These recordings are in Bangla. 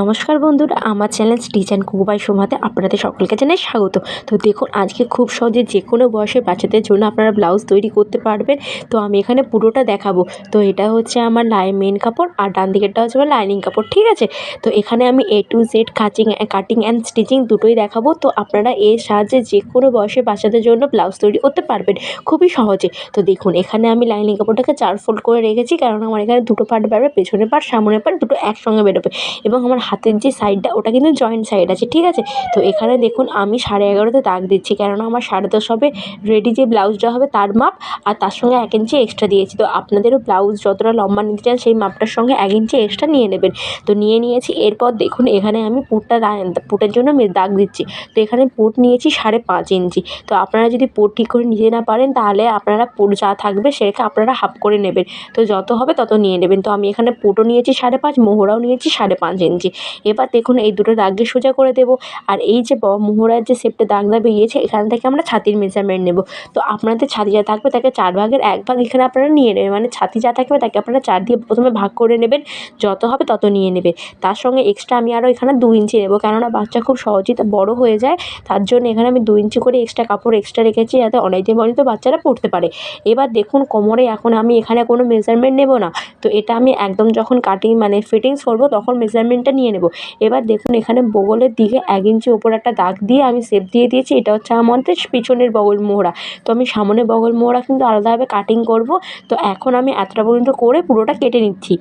নমস্কার বন্ধুরা, আমার channel stitch and cook by সোমাতে আপনাদের সকলকে জানাই স্বাগত। তো দেখুন, আজকে খুব সহজে যে কোনো বয়সের বাচ্চাদের জন্য আপনারা ব্লাউজ তৈরি করতে পারবেন। তো আমি এখানে পুরোটা দেখাবো। তো এটা হচ্ছে আমার লাই মেন কাপড় আর ডান দিকেরটা হচ্ছে আমার লাইনিং কাপড়, ঠিক আছে? তো এখানে আমি এ টু জেড কাচিং কাটিং অ্যান্ড স্টিচিং দুটোই দেখাবো। তো আপনারা এর সাহায্যে যে কোনো বয়সের বাচ্চাদের জন্য ব্লাউজ তৈরি করতে পারবেন। খুবই সহজে। তো দেখুন, এখানে আমি লাইনিং কাপড়টাকে চার ফোল্ড করে রেখেছি, কারণ আমার এখানে দুটো পার্ট বেরোবে, পেছনের পার্ট সামনের পার্ট দুটো একসঙ্গে বেরোবে। এবং আমার হাতের যে সাইডটা ওটা কিন্তু জয়েন্ট সাইড আছে, ঠিক আছে? তো এখানে দেখুন, আমি সাড়ে এগারোতে দাগ দিচ্ছি, কেননা আমার সাড়ে দশ হবে রেডি যে ব্লাউজটা হবে তার মাপ, আর তার সঙ্গে এক ইঞ্চি এক্সট্রা দিয়েছি। তো আপনাদেরও ব্লাউজ যতটা লম্বা নিতে চান, সেই মাপটার সঙ্গে এক ইঞ্চি এক্সট্রা নিয়ে নেবেন। তো নিয়ে নিয়েছি, এরপর দেখুন, এখানে আমি পুটটা পুটের জন্য দাগ দিচ্ছি। তো এখানে পুট নিয়েছি সাড়ে পাঁচ ইঞ্চি তো আপনারা যদি পুট ঠিক করে নিতে না পারেন, তাহলে আপনারা পুট যা থাকবে, সেটাকে আপনারা হাফ করে নেবেন। তো যত হবে তত নিয়ে নেবেন। তো আমি এখানে পুটও নিয়েছি সাড়ে পাঁচ, মোহরাও নিয়েছি সাড়ে পাঁচ ইঞ্চি এবার দেখুন এই দুটো দাগকে সোজা করে দেবো। আর এই যে মোহরার যে শেপটা দাগটা বেরিয়েছে, এখান থেকে আমরা ছাতির মেজারমেন্ট নেব। তো আপনাদের ছাতি যা থাকবে তাকে চার ভাগের এক ভাগ এখানে আপনারা নিয়ে নেবেন। মানে ছাতি যা থাকবে তাকে আপনারা চার দিয়ে প্রথমে ভাগ করে নেবেন। যত হবে তত নিয়ে নেবেন। তার সঙ্গে এক্সট্রা আমি আরও এখানে দু ইঞ্চি নেব। কেননা বাচ্চা খুব সহজেই বড়ো হয়ে যায়। তার জন্য এখানে আমি দু ইঞ্চি করে এক্সট্রা কাপড় এক্সট্রা রেখেছি যাতে অনেক দিন পর্যন্ত বাচ্চারা পরতে পারে। এবার দেখুন কোমরে এখন আমি এখানে কোনো মেজারমেন্ট নেব না। তো এটা আমি একদম যখন কাটিং মানে ফিটিংস করব, তখন মেজারমেন্টটা নিয়ে নেব। এবার দেখুন, এখানে বগলের দিকে এক ইঞ্চি ওপর একটা দাগ দিয়ে আমি সেপ দিয়ে দিয়েছি। এটা হচ্ছে আমাদের পিছনের বগল মোহরা। তো আমি সামনে বগল মোহরা কিন্তু আলাদাভাবে কাটিং করব। তো এখন আমি এতটা পর্যন্ত করে পুরোটা কেটে নিচ্ছি।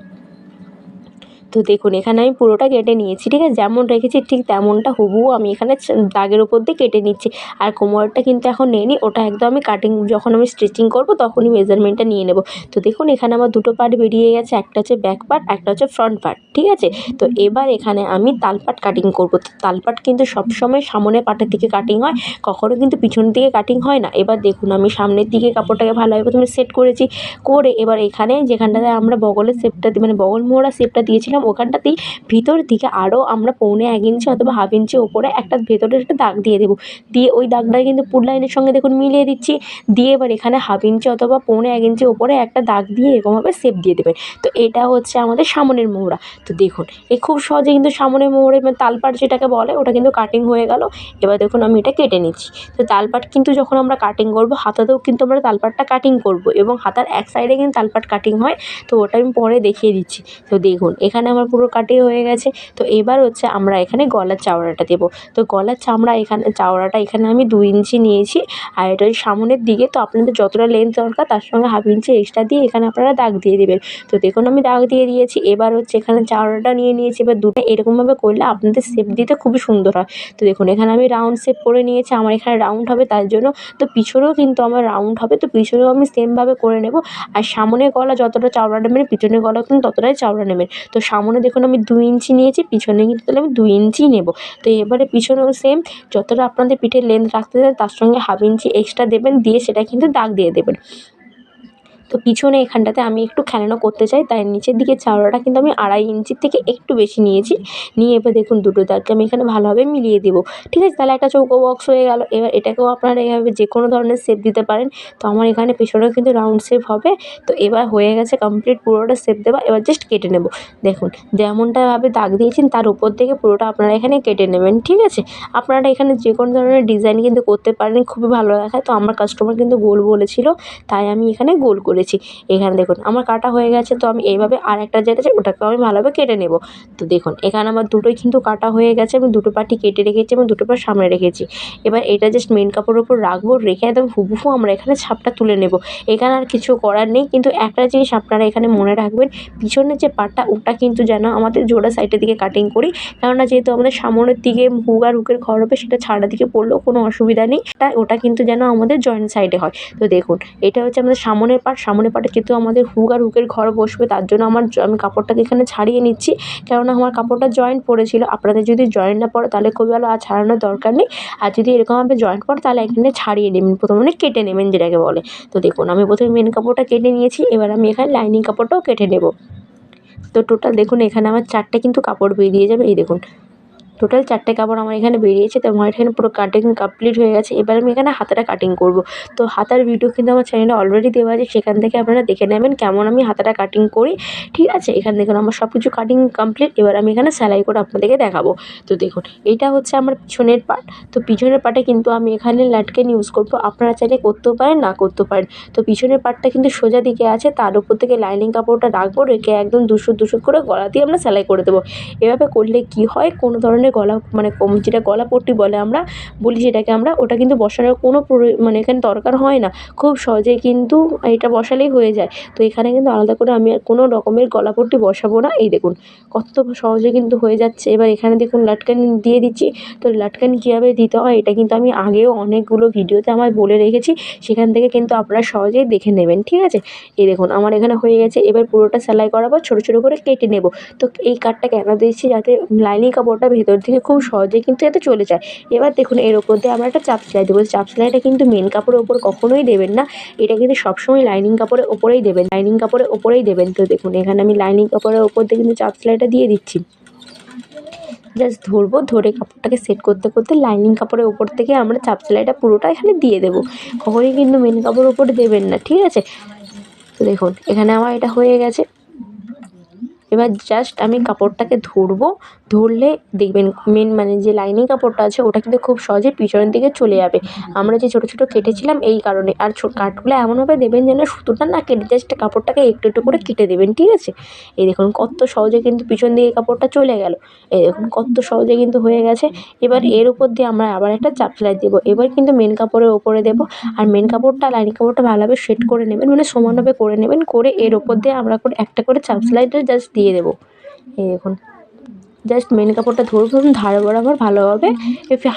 তো দেখুন, এখানে আমি পুরোটা কেটে নিয়েছি, ঠিক আছে? যেমন রেখেছি, ঠিক তেমনটা হুবহু আমি এখানে দাগের উপর দিয়ে কেটে নিচ্ছি। আর কোমরটা কিন্তু এখন নিইনি ওটা একদম আমি কাটিং যখন আমি স্টিচিং করব, তখনই মেজারমেন্টটা নিয়ে নেব। তো দেখুন, এখানে আমার দুটো পার্ট বেরিয়ে গেছে, একটা হচ্ছে ব্যাক পার্ট একটা হচ্ছে ফ্রন্ট পার্ট ঠিক আছে? তো এবার এখানে আমি তালপাট কাটিং করব। তো তালপাট কিন্তু সবসময় সামনের পাটের দিকে কাটিং হয় কখনও কিন্তু পিছনের দিকে কাটিং হয় না। এবার দেখুন, আমি সামনের দিকে কাপড়টাকে ভালোভাবে প্রথমে সেট করেছি, করে এবার এখানে যেখানটাতে আমরা বগলের শেপটা মানে বগল মোড়া শেপটা দিয়েছিলাম ওখানটাতেই ভিতর দিকে আরও আমরা পৌনে এক ইঞ্চি অথবা হাফ ইঞ্চি ওপরে একটা ভেতরের একটা দাগ দিয়ে দেবো। দিয়ে ওই দাগটা কিন্তু পুর লাইনের সঙ্গে দেখুন মিলিয়ে দিচ্ছি। দিয়ে এবার এখানে হাফ ইঞ্চি অথবা পৌনে এক ইঞ্চি ওপরে একটা দাগ দিয়ে এরকমভাবে সেপ দিয়ে দেবেন। তো এটা হচ্ছে আমাদের সামনের মোহরা। তো দেখুন, এ খুব সহজে কিন্তু সামনের মোহরে মানে তালপাট যেটাকে বলে, ওটা কিন্তু কাটিং হয়ে গেল। এবার দেখুন আমি এটা কেটে নিচ্ছি। তো তালপাট কিন্তু যখন আমরা কাটিং করব, হাতাতেও কিন্তু আমরা তালপাটটা কাটিং করব এবং হাতার এক সাইডে কিন্তু তালপাট কাটিং হয়। তো ওটা আমি পরে দেখিয়ে দিচ্ছি। তো দেখুন, এখানে আমার পুরো কাটিং হয়ে গেছে। তো এবার হচ্ছে আমরা এখানে গলার চাওড়াটা দেবো। তো গলার চামড়া এখানে চাওড়াটা এখানে আমি দু ইঞ্চি নিয়েছি আর এটা সামনের দিকে। তো আপনাদের যতটা লেন্থ দরকার তার সঙ্গে হাফ ইঞ্চি এক্সট্রা দিয়ে এখানে আপনারা দাগ দিয়ে দেবেন। তো দেখুন আমি দাগ দিয়ে দিয়েছি। এবার হচ্ছে এখানে চাওড়াটা নিয়ে নিয়েছি। এবার দুটো এরকমভাবে করলে আপনাদের শেপ দিতে খুবই সুন্দর হয়। তো দেখুন এখানে আমি রাউন্ড শেপ করে নিয়েছি। আমার এখানে রাউন্ড হবে তার জন্য। তো পিছনেও কিন্তু আমার রাউন্ড হবে। তো পিছনেও আমি সেমভাবে করে নেব। আর সামনের গলা যতটা চাওড়া নেবেন, পিছনের গলা কিন্তু ততটাই চাওড়া নেবেন। তো সামনে দেখুন আমি দু ইঞ্চি নিয়েছি, পিছনে কিন্তু তাহলে আমি দু ইঞ্চি নেব। তো এবারে পিছনেও সেম যতটা আপনাদের পিঠের লেন্থ রাখতে চান তার সঙ্গে হাফ ইঞ্চি এক্সট্রা দেবেন, দিয়ে সেটা কিন্তু দাগ দিয়ে দেবেন। তো পিছনে এখানটাতে আমি একটু খেলানো করতে চাই, তাই নিচের দিকে চাওড়াটা কিন্তু আমি আড়াই ইঞ্চির থেকে একটু বেশি নিয়েছি। নিয়ে এবার দেখুন দুটো দাগকে আমি এখানে ভালোভাবে মিলিয়ে দেবো। ঠিক আছে, তাহলে একটা চৌকো বক্স হয়ে গেল। এবার এটাকেও আপনারা এভাবে যে কোনো ধরনের শেপ দিতে পারেন। তো আমার এখানে পিছনেও কিন্তু রাউন্ড শেপ হবে। তো এবার হয়ে গেছে কমপ্লিট পুরোটা শেপ দেওয়া। এবার জাস্ট কেটে নেব। দেখুন যেমনটাভাবে দাগ দিয়েছেন, তার উপর থেকে পুরোটা আপনারা এখানে কেটে নেবেন। ঠিক আছে? আপনারা এখানে যে কোনো ধরনের ডিজাইন কিন্তু করতে পারেন। খুবই ভালো দেখায়। তো আমার কাস্টমার কিন্তু গোল বলেছিল, তাই আমি এখানে গোল করেছি এখানে দেখুন, আমার কাটা হয়ে গেছে, তো আমি এইভাবে আর একটা যেটা আছে ওটাকেও আমি ভালোভাবে কেটে নেব। তো দেখুন, এখানে আমার দুটোই কিন্তু কাটা হয়ে গেছে, আমি দুটো পাটি কেটে রেখেছি, এবং দুটো পাট সামনে রেখেছি। এবার এটা জাস্ট মেন কাপড়ের উপর রাখব, রেখে একদম হুবহু আমরা এখানে ছাপটা তুলে নেব। এখানে আর কিছু করার নেই, কিন্তু একটা জিনিস আপনারা এখানে মনে রাখবেন, পিছনের যে পাটটা, ওটা কিন্তু যেন আমাদের জোড়া সাইডের দিকে কাটিং করি, কেননা যেহেতু আমাদের সামনের দিকে হুক আর হুকের ঘর হবে, সেটা ছাড়া দিকে পড়লেও কোনো অসুবিধা নেই তা ওটা কিন্তু যেন আমাদের জয়েন্ট সাইডে হয়। তো দেখুন, এটা হচ্ছে আমাদের সামনের পাট সামনের পাটে যেহেতু আমাদের হুক আর হুকের ঘর বসবে, তার জন্য আমার আমি কাপড়টাকে এখানে ছাড়িয়ে নিচ্ছি। কেননা আমার কাপড়টা জয়েন্ট পড়েছিল আপনাদের যদি জয়েন্ট না পড়ে তাহলে খুবই ভালো, আর ছাড়ানোর দরকার নেই। আর যদি এরকমভাবে জয়েন্ট পড়ে তাহলে এখানে ছাড়িয়ে নেবেন। প্রথমে মানে কেটে নেবেন, যেটাকে বলে। তো দেখুন, আমি প্রথমে মেন কাপড়টা কেটে নিয়েছি। এবার আমি এখানে লাইনিং কাপড়টাও কেটে নেব। তো টোটাল দেখুন, এখানে আমার চারটে কিন্তু কাপড় বেরিয়ে যাবে। এই দেখুন টোটাল চারটে কাপড় আমার এখানে বেরিয়েছে, তো আমার এখানে পুরো কাটিং কমপ্লিট হয়ে গেছে। এবার আমি এখানে হাতাটা কাটিং করব। তো হাতার ভিডিও কিন্তু আমার চ্যানেলে অলরেডি দেওয়া আছে, সেখান থেকে আপনারা দেখে নেবেন কেমন আমি হাতাটা কাটিং করি। ঠিক আছে? এখান থেকে আমার সব কিছু কাটিং কমপ্লিট এবার আমি এখানে সেলাই করে আপনাদেরকে দেখাবো। তো দেখুন এটা হচ্ছে আমার পিছনের পার্ট তো পিছনের পার্টে কিন্তু আমি এখানে লাটকেন ইউজ করব। আপনারা চাইলে করতেও পারেন, না করতেও পারেন। তো পিছনের পার্টটা কিন্তু সোজা দিকে আছে, তার উপর থেকে লাইনিং কাপড়টা রাখব, রেখে একদম দুশো দুশো করে গলা দিয়ে আমরা সেলাই করে দেবো। এভাবে করলে কী হয়? কোনো ধরনের গলা মানে যেটা গলা পট্টি বলে আমরা বলি যেটাকে আমরা, ওটা কিন্তু বসানোর কোনো মানে এখানে দরকার হয় না। খুব সহজেই কিন্তু এটা বসালেই হয়ে যায়। তো এখানে কিন্তু আলাদা করে আমি আর কোনো রকমের গলা পট্টি বসাবো না। এই দেখুন, কত সহজে কিন্তু হয়ে যাচ্ছে। এবার এখানে দেখুন লাটকান দিয়ে দিচ্ছি। তো লাটকান কীভাবে দিতে হয় এটা কিন্তু আমি আগেও অনেকগুলো ভিডিওতে আমার বলে রেখেছি। সেখান থেকে কিন্তু আপনারা সহজেই দেখে নেবেন, ঠিক আছে? এই দেখুন, আমার এখানে হয়ে গেছে। এবার পুরোটা সেলাই পর ছোটো ছোটো করে কেটে নেব। তো এই কাটটা কেন দিচ্ছি যাতে লাইনিং কাপড়টা ভেতর থেকে খুব সহজেই কিন্তু যাতে চলে যায়। এবার দেখুন, এর ওপর দিয়ে আমরা একটা চাপ সেলাই দেবো। চাপ সেলাইটা কিন্তু মেন কাপড়ের ওপর কখনোই দেবেন না। এটা কিন্তু সবসময় লাইনিং কাপড়ের ওপরেই দেবেন লাইনিং কাপড়ের ওপরেই দেবেন। তো দেখুন, এখানে আমি লাইনিং কাপড়ের ওপর দিয়ে কিন্তু চাপ সেলাইটা দিয়ে দিচ্ছি। জাস্ট ধরবো, ধরে কাপড়টাকে সেট করতে করতে লাইনিং কাপড়ের ওপর থেকে আমরা চাপ সেলাইটা পুরোটা এখানে দিয়ে দেবো। কখনোই কিন্তু মেন কাপড়ের ওপরে দেবেন না, ঠিক আছে? দেখুন, এখানে আমার এটা হয়ে গেছে। এবার জাস্ট আমি কাপড়টাকে ধরবো ধরলে দেখবেন মেন মানে যে লাইনিং কাপড়টা আছে ওটা কিন্তু খুব সহজে পিছনের দিকে চলে যাবে। আমরা যে ছোটো ছোটো কেটেছিলাম এই কারণে। আর ছো কাটগুলো এমনভাবে দেবেন যেন সুতোটা না কেটে জাস্ট কাপড়টাকে একটু একটু করে কেটে দেবেন ঠিক আছে? এই দেখুন কত সহজে কিন্তু পিছন দিকে কাপড়টা চলে গেল। এই দেখুন কত সহজে কিন্তু হয়ে গেছে। এবার এর উপর দিয়ে আমরা আবার একটা চাপ সেলাই দেবো। এবার কিন্তু মেন কাপড়ের ওপরে দেবো। আর মেন কাপড়টা লাইনিং কাপড়টা ভালোভাবে সেট করে নেবেন মানে সমানভাবে করে নেবেন। করে এর ওপর দিয়ে আমরা করে একটা করে চাপ সেলাইটা জাস্ট দিয়ে দেবো এই দেখুন জাস্ট মেন কাপড়টা ধরবো এবং ধারে বরাবর ভালোভাবে।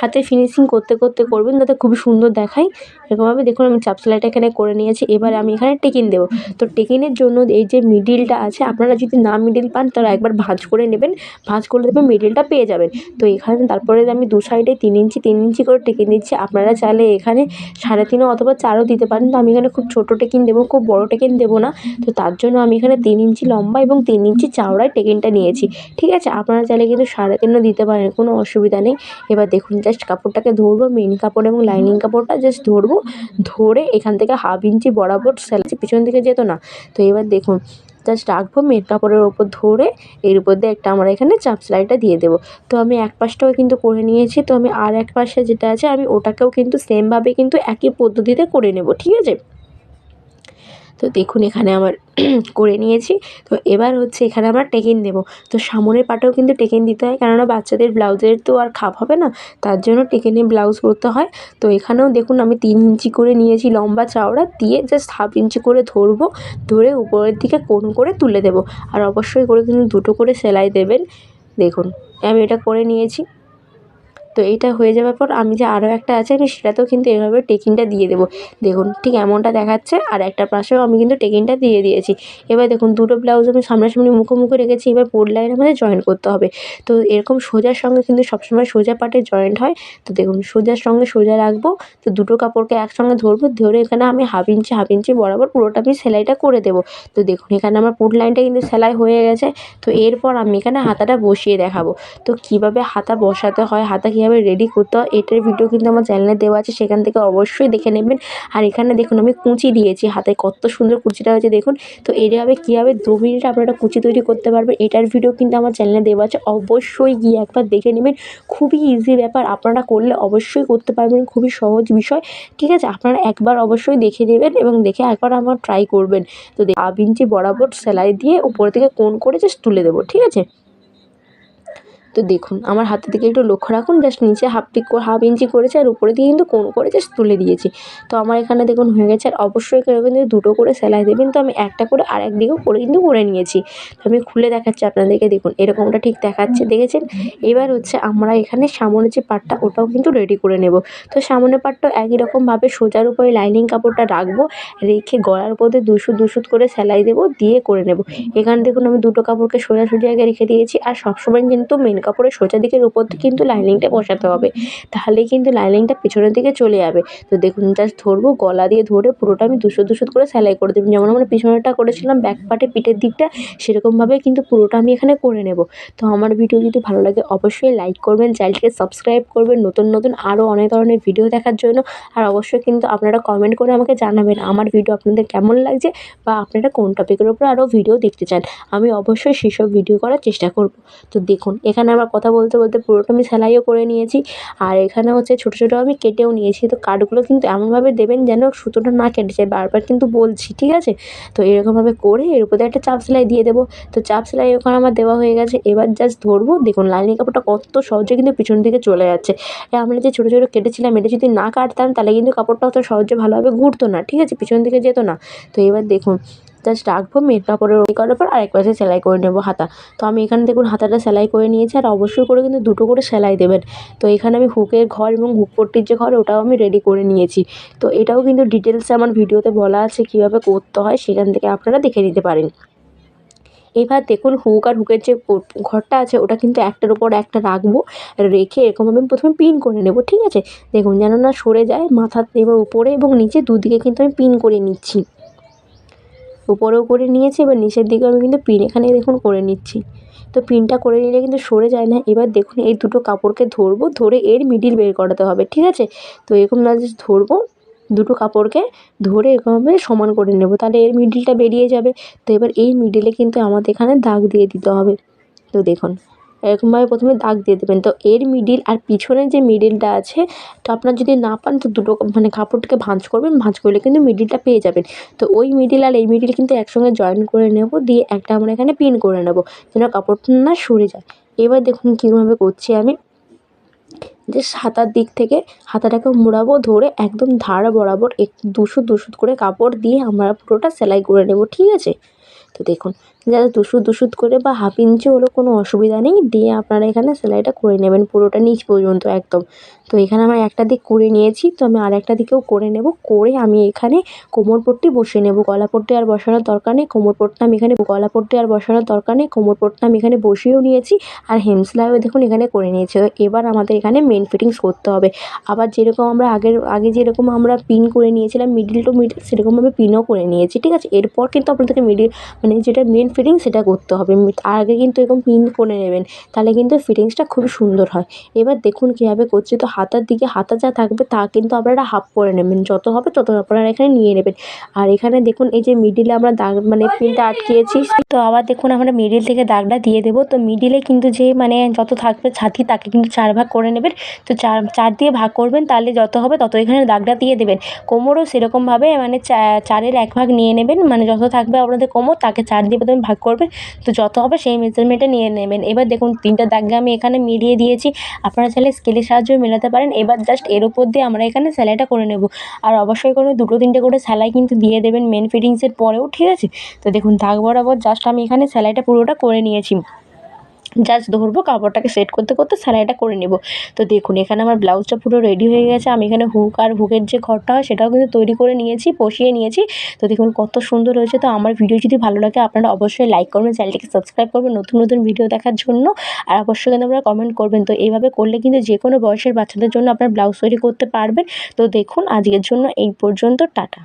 হাতে ফিনিশিং করতে করতে করবেন যাতে খুবই সুন্দর দেখায়। এরকমভাবে দেখুন আমি চাপ সেলাইটা এখানে করে নিয়েছি এবার আমি এখানে টেকিন দেবো। তো টেকিনের জন্য এই যে মিডিলটা আছে আপনারা যদি না মিডিল পান তাহলে একবার ভাঁজ করে নেবেন। ভাঁজ করে দেবেন মিডিলটা পেয়ে যাবেন। তো এখানে তারপরে আমি দু সাইডে তিন ইঞ্চি তিন ইঞ্চি করে টেকিন দিচ্ছি। আপনারা চাইলে এখানে সাড়ে তিনও অথবা চারও দিতে পারেন। তো আমি এখানে খুব ছোটো টেকিন দেবো খুব বড় টেকিন দেবো না। তো তার জন্য আমি এখানে তিন ইঞ্চি লম্বা এবং তিন ইঞ্চি চওড়ায় টেকিনটা নিয়েছি। ঠিক আছে? আপনারা চাইলে কিন্তু সাড়ে তিনও দিতে পারেন, কোনো অসুবিধা নেই। এবার দেখুন জাস্ট কাপড়টাকে ধরবো মেন কাপড় এবং লাইনিং কাপড়টা জাস্ট ধরবো, ধরে এখান থেকে হাফ ইঞ্চি বরাবর সেলাই পিছন দিকে যেত না। তো এবার দেখুন জাস্ট রাখব মেন কাপড়ের ওপর ধরে, এর উপর দিয়ে একটা আমরা এখানে চাপ সেলাইটা দিয়ে দেবো। তো আমি এক পাশটাও কিন্তু করে নিয়েছি, তো আমি আর এক পাশে যেটা আছে, আমি ওটাকেও কিন্তু সেমভাবে কিন্তু একই পদ্ধতিতে করে নেব, ঠিক আছে? তো দেখুন এখানে আমার করে নিয়েছি। তো এবার হচ্ছে এখানে আমরা টেকিন দেবো। তো সামনের পাটেও কিন্তু টেকিন দিতে হয়, কেননা বাচ্চাদের ব্লাউজের তো আর খাপ হবে না, তার জন্য টেকিনে ব্লাউজ করতে হয়। তো এখানেও দেখুন আমি তিন ইঞ্চি করে নিয়েছি লম্বা চওড়া, দিয়ে জাস্ট হাফ ইঞ্চি করে ধরবো, ধরে উপরের দিকে কোণ করে তুলে দেবো। আর অবশ্যই করে কিন্তু দুটো করে সেলাই দেবেন। দেখুন, আমি এটা করে নিয়েছি। তো এইটা হয়ে যাওয়ার পর আমি যে আরও একটা আছে আমি সেটাতেও কিন্তু এভাবে টেকিনটা দিয়ে দেবো। দেখুন ঠিক এমনটা দেখাচ্ছে আর একটা পাশেও আমি কিন্তু টেকিনটা দিয়ে দিয়েছি। এবার দেখুন দুটো ব্লাউজ আমি সামনাসামনি মুখোমুখি রেখেছি, এবার বোর্ড লাইন আমাদের জয়েন করতে হবে। তো এরকম সোজার সঙ্গে কিন্তু সবসময় সোজা পাটে জয়েন্ট হয়। তো দেখুন সোজার সঙ্গে সোজা রাখব, তো দুটো কাপড়কে একসঙ্গে ধরবো, ধরে এখানে আমি হাফ ইঞ্চি হাফ ইঞ্চি বরাবর পুরোটা আমি সেলাইটা করে দেবো। তো দেখুন এখানে আমার পুট লাইনটা কিন্তু সেলাই হয়ে গেছে। তো এরপর আমি এখানে হাতাটা বসিয়ে দেখাবো। তো কীভাবে হাতা বসাতে হয়, হাতা কীভাবে রেডি করতে হয়, এটার ভিডিও কিন্তু আমার চ্যানেলে দেওয়া আছে, সেখান থেকে অবশ্যই দেখে নেবেন। আর এখানে দেখুন, আমি কুঁচি দিয়েছি হাতে, কত সুন্দর কুচিটা হয়েছে, দেখুন। তো এইভাবে কীভাবে দু মিনিটে আপনারা কুচি তৈরি করতে পারবেন, এটার ভিডিও কিন্তু আমার চ্যানেলে দেওয়া আছে। অবশ্যই গিয়ে একবার দেখে নেবেন, খুবই ইজি ব্যাপার, আপনারা করলে অবশ্যই করতে পারবেন, খুবই সহজ বিষয়। ঠিক আছে, আপনারা একবার অবশ্যই দেখে নেবেন এবং দেখে একবার আমার ট্রাই করবেন। তো ইঞ্চি বরাবর সেলাই দিয়ে উপর থেকে কোন করে জাস্ট তুলে দেবো, ঠিক আছে? তো দেখুন, আমার হাতের দিকে একটু লক্ষ্য রাখুন জাস্ট নিচে হাফ পিক হাফ ইঞ্চি করেছে আর উপরে দিয়ে কিন্তু কোণ করে জাস্ট তুলে দিয়েছি। তো আমার এখানে দেখুন হয়ে গেছে, আর অবশ্যই কেউ কিন্তু দুটো করে সেলাই দেবেন, তো আমি একটা করে আর একদিকেও করে কিন্তু করে নিয়েছি। তো আমি খুলে দেখাচ্ছি আপনাদেরকে, দেখুন এরকমটা ঠিক দেখাচ্ছে, দেখেছেন? এবার হচ্ছে আমরা এখানে সামনের যে পাটটা, ওটাও কিন্তু রেডি করে নেব। তো সামনের পাটটাও একই রকমভাবে সোজার উপরে লাইনিং কাপড়টা রাখব, রেখে গলার দিয়ে দুশো দুশো করে সেলাই দেবো, দিয়ে করে নেব। এখানে দেখুন আমি দুটো কাপড়কে সোজা সোজা জায়গায় রেখে দিয়েছি, আর সবসময় কিন্তু মেন কাপড়ের সোজা দিকের উপর কিন্তু লাইনিংটা বসাতে হবে। তাহলেই কিন্তু লাইনিংটা পেছনের দিকে চলে যাবে। তো দেখুন জাস্ট ধরবো, গলা দিয়ে ধরে পুরোটা আমি দুশো দুশো করে সেলাই করে দেবো। যেমন আমরা পিছনেরটা করেছিলাম ব্যাক পার্টে পিঠের দিকটা, সেরকমভাবে কিন্তু পুরোটা আমি এখানে করে নেব। তো আমার ভিডিও যদি ভালো লাগে, অবশ্যই লাইক করবেন চ্যানেলটিকে সাবস্ক্রাইব করবেন, নতুন নতুন আরও অনেক ধরনের ভিডিও দেখার জন্য। আর অবশ্যই কিন্তু আপনারা কমেন্ট করে আমাকে জানাবেন, আমার ভিডিও আপনাদের কেমন লাগছে বা আপনারা কোন টপিকের উপরে আরও ভিডিও দেখতে চান। আমি অবশ্যই সেসব ভিডিও করার চেষ্টা করব। তো দেখুন, এখানে আমার কথা বলতে বলতে পুরোটা আমি সেলাইও করে নিয়েছি। আর এখানে হচ্ছে ছোটো ছোটো আমি কেটেও নিয়েছি। তো কাটগুলো কিন্তু এমনভাবে দেবেন যেন সুতোটা না কেটে যায়। বারবার কিন্তু বলছি, ঠিক আছে? তো এরকমভাবে করে এর উপরে একটা চাপ সেলাই দিয়ে দেবো। তো চাপ সেলাই ওখানে আমার দেওয়া হয়ে গেছে। এবার জাস্ট ধরবো। দেখুন, লাইনিং কাপড়টা কত সহজে কিন্তু পিছন দিকে চলে যাচ্ছে। আমরা যে ছোটো ছোটো কেটেছিলাম, এটা যদি না কাটতাম, তাহলে কিন্তু কাপড়টা অত সহজে ভালোভাবে ঘুরতো না, ঠিক আছে? পিছন দিকে যেত না। তো এবার দেখুন জাস্ট রাখব মেন কাপড়ের ওই করার পর আরেক পাশে সেলাই করে নেব হাতা। তো আমি এখানে দেখুন হাতাটা সেলাই করে নিয়েছি আর অবশ্যই করে কিন্তু দুটো করে সেলাই দেবেন। তো এখানে আমি হুকের ঘর এবং হুক পট্টির যে ঘর, ওটাও আমি রেডি করে নিয়েছি। তো এটাও কিন্তু ডিটেলসে আমার ভিডিওতে বলা আছে কীভাবে করতে হয়, সেখান থেকে আপনারা দেখে নিতে পারেন। এবার দেখুন হুক আর হুকের যে ঘরটা আছে, ওটা কিন্তু একটার উপর একটা রাখব, রেখে এরকমভাবে আমি প্রথমে পিন করে নেব, ঠিক আছে? দেখুন যেন না সরে যায়, মাথা এবার উপরে এবং নিচে দুদিকে কিন্তু আমি পিন করে নিচ্ছি। উপরেও করে নিয়েছি, এবার নিচের দিকে আমি কিন্তু পিন এখানে দেখুন করে নিচ্ছি। তো পিনটা করে নিলে কিন্তু সরে যায় না। এবার দেখুন এই দুটো কাপড়কে ধরবো, ধরে এর মিডিল বের করাতে হবে, ঠিক আছে? তো এরকম না জাস্ট ধরবো, দুটো কাপড়কে ধরে এরকমভাবে সমান করে নেব, তাহলে এর মিডিলটা বেরিয়ে যাবে। তো এবার এই মিডিলে কিন্তু আমাদের এখানে দাগ দিয়ে দিতে হবে। তো দেখুন। এরকমভাবে প্রথমে দাগ দিয়ে দেবেন। তো এর মিডিল আর পিছনের যে মিডিলটা আছে, তো আপনার যদি না পান, তো দুটো মানে কাপড়টাকে ভাঁজ করবেন। ভাঁজ করলে কিন্তু মিডিলটা পেয়ে যাবেন। তো ওই মিডিল আর এই মিডিল কিন্তু একসঙ্গে জয়েন করে নেব, দিয়ে একটা আমরা এখানে পিন করে নেব, যেন কাপড়টা না সরে যায়। এবার দেখুন কীভাবে করছি আমি। যে হাতার দিক থেকে হাতাটাকে মোড়াবো, ধরে একদম ধার বরাবর এক দুশো দুশো করে কাপড় দিয়ে আমরা পুরোটা সেলাই করে নেব, ঠিক আছে? তো দেখুন যাতে দুশো দুশুত করে বা হাফ ইঞ্চি হলেও কোনো অসুবিধা নেই, দিয়ে আপনারা এখানে সেলাইটা করে নেবেন পুরোটা নিচ পর্যন্ত একদম। তো এখানে আমার একটা দিক করে নিয়েছি, তো আমি আরেকটা দিকেও করে নেব, করে আমি এখানে কোমর পট্টি বসিয়ে নেব। গলা পট্টি আর বসানোর দরকার নেই, কোমর পট্টি আমি এখানে, গলা পট্টি আর বসানোর দরকার নেই, কোমর পট্টি আমি এখানে বসিয়েও নিয়েছি আর হেম সেলাইও দেখুন এখানে করে নিয়েছি। এবার আমাদের এখানে মেন ফিটিংস করতে হবে। আবার যেরকম আমরা আগের, আগে যেরকম আমরা পিন করে নিয়েছিলাম মিডিল টু মিডিল সেরকমভাবে পিনও করে নিয়েছি, ঠিক আছে? এরপর কিন্তু আপনাদেরকে মিডিল মানে যেটা মেন ফিটিংস সেটা করতে হবে। তার আগে কিন্তু এরকম পিন করে নেবেন, তাহলে কিন্তু ফিটিংসটা খুবই সুন্দর হয়। এবার দেখুন কীভাবে করছি, তো হাতার দিকে হাতা যা থাকবে তা কিন্তু আপনারা হাফ করে নেবেন। যত হবে তত আপনারা এখানে নিয়ে নেবেন। আর এখানে দেখুন এই যে মিডিলে আমরা দাগ মানে পিনটা আটকিয়েছি, তো আবার দেখুন আমরা মিডিল থেকে দাগটা দিয়ে দেবো। তো মিডিলে কিন্তু যে মানে যত থাকবে ছাতি, তাকে কিন্তু চার ভাগ করে নেবেন। তো চার চার দিয়ে ভাগ করবেন, তাহলে যত হবে তত এখানে দাগটা দিয়ে দেবেন। কোমরও সেরকমভাবে মানে চারের এক ভাগ নিয়ে নেবেন। মানে যত থাকবে আপনাদের কোমর, তাকে চার দিয়ে প্রথমে ভাগ করবেন তো যত হবে সেই মেজারমেন্টে নিয়ে নেবেন। এবার দেখুন, তিনটা দাগকে আমি এখানে মিলিয়ে দিয়েছি। আপনারা চাইলে স্কেলের সাহায্যেও মেলাতে পারেন। এবার জাস্ট এর উপর দিয়ে আমরা এখানে সেলাইটা করে নেব। আর অবশ্যই করে দুটো, তিনটে করে সেলাই কিন্তু দিয়ে দেবেন মেন ফিটিংসের পরেও, ঠিক আছে? তো দেখুন, দাগ বরাবর জাস্ট আমি এখানে সেলাইটা পুরোটা করে নিয়েছি। জাস্ট ধরবো, কাপড়টাকে সেট করতে করতে সেলাইটা করে নেব। তো দেখুন, এখানে আমার ব্লাউজটা পুরো রেডি হয়ে গেছে। আমি এখানে হুক আর হুকের যে ঘরটা হয়, সেটাও কিন্তু তৈরি করে নিয়েছি, বসিয়ে নিয়েছি। তো দেখুন, কত সুন্দর হয়েছে। তো আমার ভিডিও যদি ভালো লাগে, আপনারা অবশ্যই লাইক করবেন, চ্যানেলটিকে সাবস্ক্রাইব করবেন নতুন নতুন ভিডিও দেখার জন্য। আর অবশ্যই কিন্তু আপনারা কমেন্ট করবেন। তো এইভাবে করলে কিন্তু যে কোনো বয়সের বাচ্চাদের জন্য আপনার ব্লাউজ তৈরি করতে পারবেন। তো দেখুন, আজকের জন্য এই পর্যন্ত, টাটা।